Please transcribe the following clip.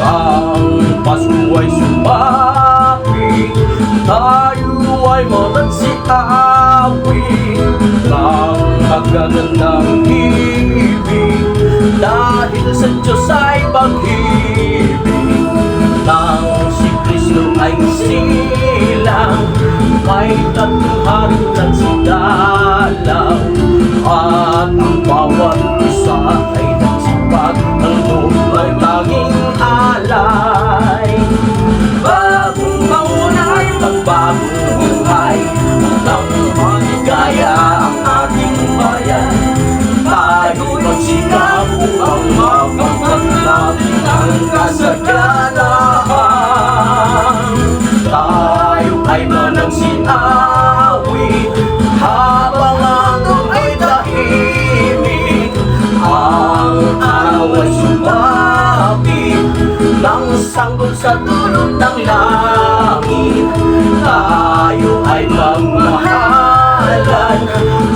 Ang Pasko ay sumapi Tayo ay magsiawi Ng magagandang ibig Dahil sa Diyos ay pag-ibig Nang si Kristo ay silang May tatlong hari nagsidalaw At ang bawat isa ay Ay managsiawi Habang ano ay tahimik Ang araw ay sumapit Nang sanggol sa dulot ng langit. Tayo ay magmahalan Sa